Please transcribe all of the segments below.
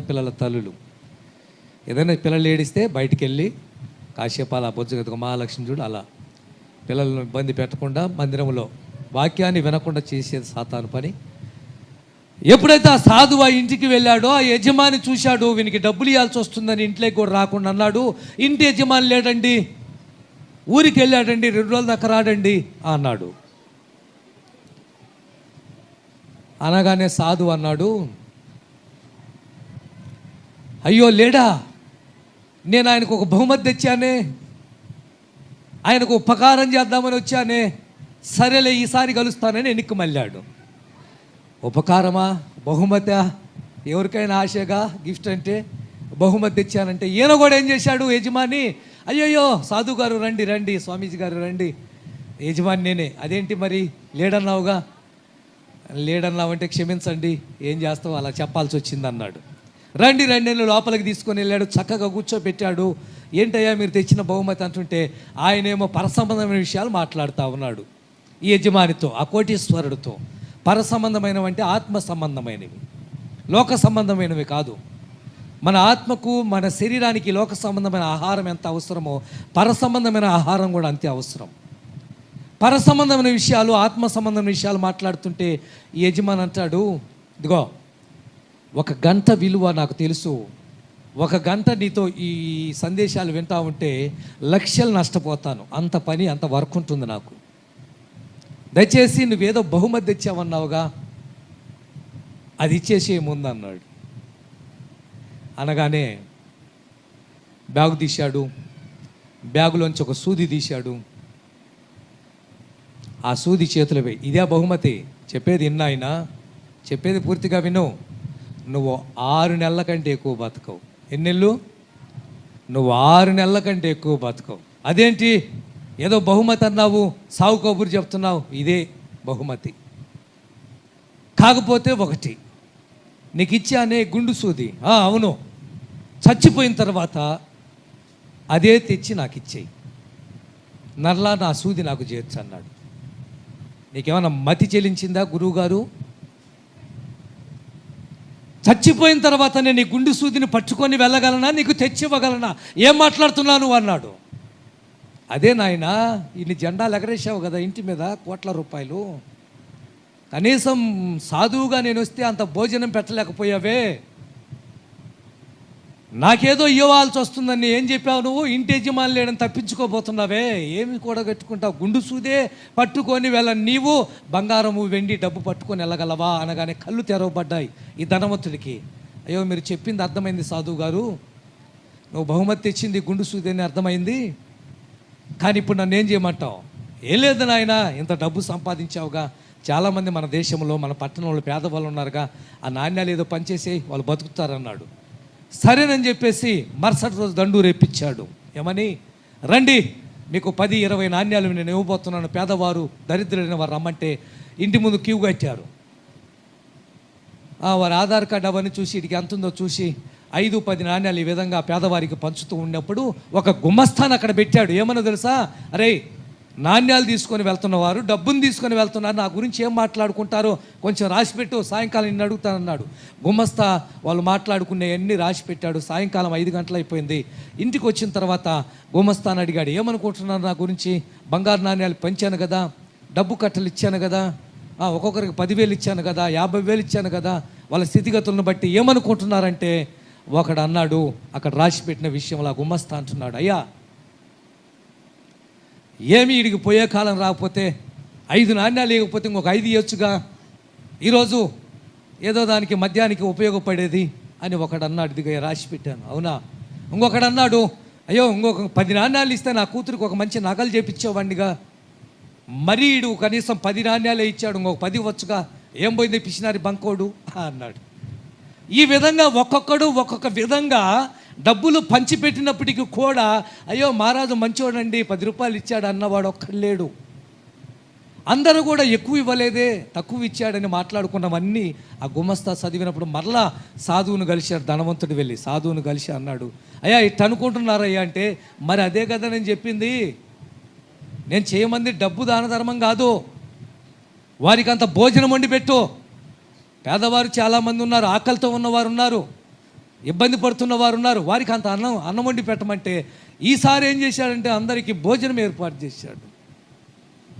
పిల్లల తల్లులు. ఏదైనా పిల్లలు ఏడిస్తే బయటికి వెళ్ళి కాసేపు అలా బొజ్జు మహాలక్ష్మి చూడు అలా. పిల్లలను ఇబ్బంది పెట్టకుండా మందిరంలో వాక్యాన్ని వినకుండా చేసేది సాతాను పని. ఎప్పుడైతే ఆ సాధువు ఆ ఇంటికి వెళ్ళాడో ఆ యజమాని చూశాడు వీనికి డబ్బులు ఇవ్వాల్సి వస్తుందని ఇంట్లోకి కూడా రాకుండా అన్నాడు. ఇంటి యజమాని లేడండి ఊరికి వెళ్ళాడండి రెండు రోజుల దాకా రాడండి అన్నాడు. అనగానే సాధు అన్నాడు అయ్యో లేడా? నేను ఆయనకు ఒక బహుమతి తెచ్చానే. ఆయనకు ఉపకారం చేద్దామని వచ్చానే. సరేలే ఈసారి కలుస్తానని ఎన్నిక మళ్ళాడు. ఉపకారమా? బహుమతా? ఎవరికైనా ఆశగా గిఫ్ట్ అంటే బహుమతి తెచ్చానంటే ఈయన కూడా ఏం చేశాడు యజమాని? అయ్యయ్యో సాధు గారు రండి రండి స్వామీజీ గారు రండి. యజమాని నేనే. అదేంటి మరి? లేడన్నావుగా? లేడన్నావంటే క్షమించండి. ఏం చేస్తావు? అలా చెప్పాల్సి వచ్చింది అన్నాడు రండి రండి అని లోపలికి తీసుకొని వెళ్ళాడు చక్కగా కూర్చోబెట్టాడు. ఏంటయ్యా మీరు తెచ్చిన బహుమతి అంటుంటే ఆయనేమో పరసంబంధమైన విషయాలు మాట్లాడుతూ ఉన్నాడు. ఈ యజమానితో ఆ కోటీశ్వరుడితో. పరసంబంధమైనవి అంటే ఆత్మ సంబంధమైనవి. లోక సంబంధమైనవి కాదు. మన ఆత్మకు మన శరీరానికి లోక సంబంధమైన ఆహారం ఎంత అవసరమో పరసంబంధమైన ఆహారం కూడా అంతే అవసరం. పర సంబంధమైన విషయాలు ఆత్మ సంబంధమైన విషయాలు మాట్లాడుతుంటే ఈ యజమాని అంటాడు ఇదిగో ఒక గంట విలువ నాకు తెలుసు. ఒక గంట నీతో ఈ సందేశాలు వింటా ఉంటే లక్షలు నష్టపోతాను. అంత పని అంత వర్క్ ఉంటుంది నాకు. దయచేసి నువ్వేదో బహుమతి తెచ్చావన్నావుగా. అది ఇచ్చేసే ఏముందన్నాడు అన్నాడు. అనగానే బ్యాగు తీశాడు. బ్యాగులోంచి ఒక సూది తీశాడు. ఆ సూది చేతులు వేయి. ఇదే బహుమతి. చెప్పేది విన్నా చెప్పేది పూర్తిగా విను. నువ్వు ఆరు నెలల కంటే ఎక్కువ బతకవు. ఎన్నెళ్ళు? నువ్వు ఆరు నెలల కంటే ఎక్కువ బతకవు. అదేంటి? ఏదో బహుమతి అన్నావు సాగు కబురు చెప్తున్నావు ఇదే బహుమతి. కాకపోతే ఒకటి నీకు ఇచ్చానే గుండు సూది. అవును. చచ్చిపోయిన తర్వాత అదే తెచ్చి నాకు ఇచ్చేయి నర్లా నా సూది నాకు చేర్చు అన్నాడు. నీకేమైనా మతి చెల్లించిందా గురువుగారు? చచ్చిపోయిన తర్వాత నేను నీ గుండు సూదిని పట్టుకొని వెళ్ళగలనా? నీకు తెచ్చివ్వగలనా? ఏం మాట్లాడుతున్నాను అన్నాడు. అదే నాయన ఇన్ని జెండాలు ఎగరేసావు కదా ఇంటి మీద కోట్ల రూపాయలు. కనీసం సాధువుగా నేను వస్తే అంత భోజనం పెట్టలేకపోయావే. నాకేదో ఇవ్వాల్సి వస్తుందని ఏం చెప్పావు నువ్వు? ఇంటి యజమాని లేడని తప్పించుకోబోతున్నావే? ఏమి కూడా కట్టుకుంటావు గుండు సూదే పట్టుకొని వెళ్ళ నీవు. బంగారము వెండి డబ్బు పట్టుకొని వెళ్ళగలవా? అనగానే కళ్ళు తెరవబడ్డాయి ఈ ధనవంతుడికి. అయ్యో మీరు చెప్పింది అర్థమైంది సాధువు గారు. నువ్వు బహుమతి తెచ్చింది గుండు సూదేని అని అర్థమైంది? కానీ ఇప్పుడు నన్ను ఏం చేయమంటావు? ఏం లేదు నాయన ఇంత డబ్బు సంపాదించావుగా. చాలామంది మన దేశంలో మన పట్టణంలో పేదవాళ్ళు ఉన్నారుగా. ఆ నాణ్యాలు ఏదో పనిచేసి వాళ్ళు బతుకుతారన్నాడు. సరేనని చెప్పేసి మరుసటి రోజు దండు రేపించాడు ఏమని? రండి మీకు పది ఇరవై నాణ్యాలు నేను ఇవ్వబోతున్నాను. పేదవారు దరిద్రులైన వారు రమ్మంటే ఇంటి ముందు క్యూ కట్టారు. వారి ఆధార్ కార్డు అవన్నీ చూసి ఇటుకి ఎంత ఉందో చూసి ఐదు పది నాణ్యాలు ఈ విధంగా పేదవారికి పంచుతూ ఉన్నప్పుడు ఒక గుమ్మస్థాన్ అక్కడ పెట్టాడు. ఏమన్నా తెలుసా? అరే నాణ్యాలు తీసుకొని వెళ్తున్నవారు డబ్బును తీసుకొని వెళ్తున్నారు నా గురించి ఏం మాట్లాడుకుంటారో కొంచెం రాసిపెట్టు సాయంకాలం నిన్ను అడుగుతానన్నాడు. గుమ్మస్తా వాళ్ళు మాట్లాడుకునే అన్ని రాసి పెట్టాడు సాయంకాలం ఐదు గంటలు అయిపోయింది. ఇంటికి వచ్చిన తర్వాత గుమ్మస్తాను అడిగాడు ఏమనుకుంటున్నారు నా గురించి? బంగారు నాణ్యాలు పెంచాను కదా డబ్బు కట్టలు ఇచ్చాను కదా ఒక్కొక్కరికి పదివేలు ఇచ్చాను కదా యాభై వేలు ఇచ్చాను కదా వాళ్ళ స్థితిగతులను బట్టి ఏమనుకుంటున్నారంటే? ఒకడు అన్నాడు అక్కడ రాసి పెట్టిన విషయంలో ఆ గుమ్మస్తా అంటున్నాడు అయ్యా ఏమి ఇడికి పోయే కాలం రాకపోతే ఐదు నాణ్యాలు లేకపోతే ఇంకొక ఐదు ఇవ్వచ్చుగా ఈరోజు ఏదో దానికి మద్యానికి ఉపయోగపడేది అని ఒకడు అన్నాడు ఇదిగా రాసి పెట్టాను. అవునా? ఇంకొకడు అన్నాడు అయ్యో ఇంకొక పది నాణ్యాలు ఇస్తే నా కూతురికి ఒక మంచి నగలు చేపించేవాడినిగా మరీ ఈడు కనీసం పది నాణ్యాలే ఇచ్చాడు ఇంకొక పది వచ్చుగా ఏం పోయింది పిచ్చినారి బంకోడు? అన్నాడు. ఈ విధంగా ఒక్కొక్కడు ఒక్కొక్క విధంగా డబ్బులు పంచిపెట్టినప్పటికీ కూడా అయ్యో మహారాజు మంచివాడండి పది రూపాయలు ఇచ్చాడు అన్నవాడు ఒక్కడు లేడు అందరూ కూడా ఎక్కువ ఇవ్వలేదే తక్కువ ఇచ్చాడని మాట్లాడుకున్నవన్నీ ఆ గుమస్తా చదివినప్పుడు మరలా సాధువును కలిశాడు ధనవంతుడు వెళ్ళి. సాధువును కలిసి అన్నాడు అయ్యా ఇట్ట అనుకుంటున్నారయ్యా అంటే మరి అదే కదా నేను చెప్పింది. నేను చేయమంది డబ్బు దాన ధర్మం కాదు. వారికి అంత భోజనం వండి పెట్టు. పేదవారు చాలామంది ఉన్నారు ఆకలితో ఉన్నవారు ఉన్నారు. ఇబ్బంది పడుతున్న వారు ఉన్నారు. వారికి అంత అన్నం అన్నం వండి పెట్టమంటే ఈసారి ఏం చేశాడంటే అందరికీ భోజనం ఏర్పాటు చేశాడు.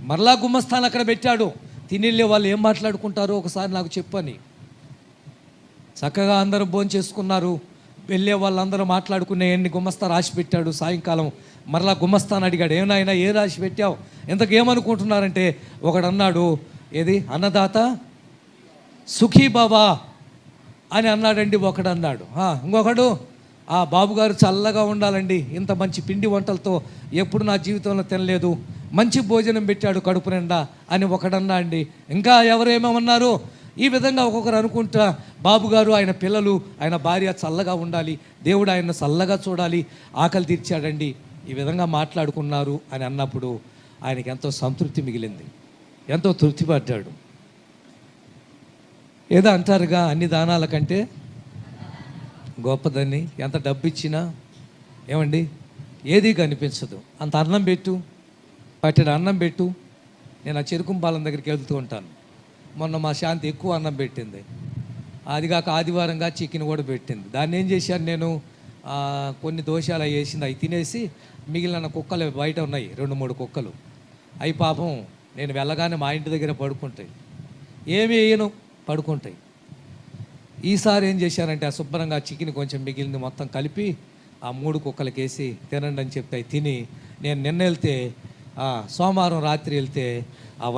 మరలా గుమ్మస్థానం అక్కడ పెట్టాడు. తినిళ్ళే వాళ్ళు ఏం మాట్లాడుకుంటారో ఒకసారి నాకు చెప్పని. చక్కగా అందరూ భోజనం చేసుకున్నారు. వెళ్ళే వాళ్ళందరూ మాట్లాడుకునే ఎన్ని గుమ్మస్తా రాసి పెట్టాడు సాయంకాలం. మరలా గుమస్తాను అడిగాడు ఏమైనా ఏ రాసి పెట్టావు? ఇంతకు ఏమనుకుంటున్నారంటే? ఒకడు అన్నాడు ఏది? అన్నదాత? సుఖీ బాబా అని అన్నాడండి ఒకడు అన్నాడు. ఇంకొకడు ఆ బాబుగారు చల్లగా ఉండాలండి. ఇంత మంచి పిండి వంటలతో ఎప్పుడు నా జీవితంలో తినలేదు. మంచి భోజనం పెట్టాడు కడుపు నిండా అని ఒకడన్నా అండి ఇంకా ఎవరేమేమన్నారు ఈ విధంగా ఒక్కొక్కరు అనుకుంటా బాబుగారు ఆయన పిల్లలు ఆయన భార్య చల్లగా ఉండాలి. దేవుడు ఆయన చల్లగా చూడాలి. ఆకలి తీర్చాడండి. ఈ విధంగా మాట్లాడుకున్నారు అని అన్నప్పుడు ఆయనకి ఎంతో సంతృప్తి మిగిలింది. ఎంతో తృప్తి పడ్డాడు ఏదో అంటారుగా అన్ని దానాల కంటే? గొప్పదని ఎంత డబ్బు ఇచ్చినా ఏమండి? ఏది కనిపించదు. అంత అన్నం పెట్టు. పట్టిన అన్నం పెట్టు. నేను ఆ చెరుకుంపాలెం దగ్గరికి వెళ్తూ ఉంటాను. మొన్న మా శాంతి ఎక్కువ అన్నం పెట్టింది. అది కాక ఆదివారంగా చికెన్ కూడా పెట్టింది. దాన్ని ఏం చేశాను నేను కొన్ని దోషాలు అవి వేసింది. అవి తినేసి మిగిలిన కుక్కలు బయట ఉన్నాయి. రెండు మూడు కుక్కలు. అవి పాపం నేను వెళ్ళగానే మా ఇంటి దగ్గర పడుకుంటాయి. ఏమి వేయను. పడుకుంటాయి. ఈసారి ఏం చేశారంటే ఆ శుభ్రంగా చికెన్ కొంచెం మిగిలింది మొత్తం కలిపి ఆ మూడు కుక్కలకి వేసి తినండి అని చెప్తే తిని నేను నిన్న వెళ్తే సోమవారం రాత్రి వెళ్తే ఆ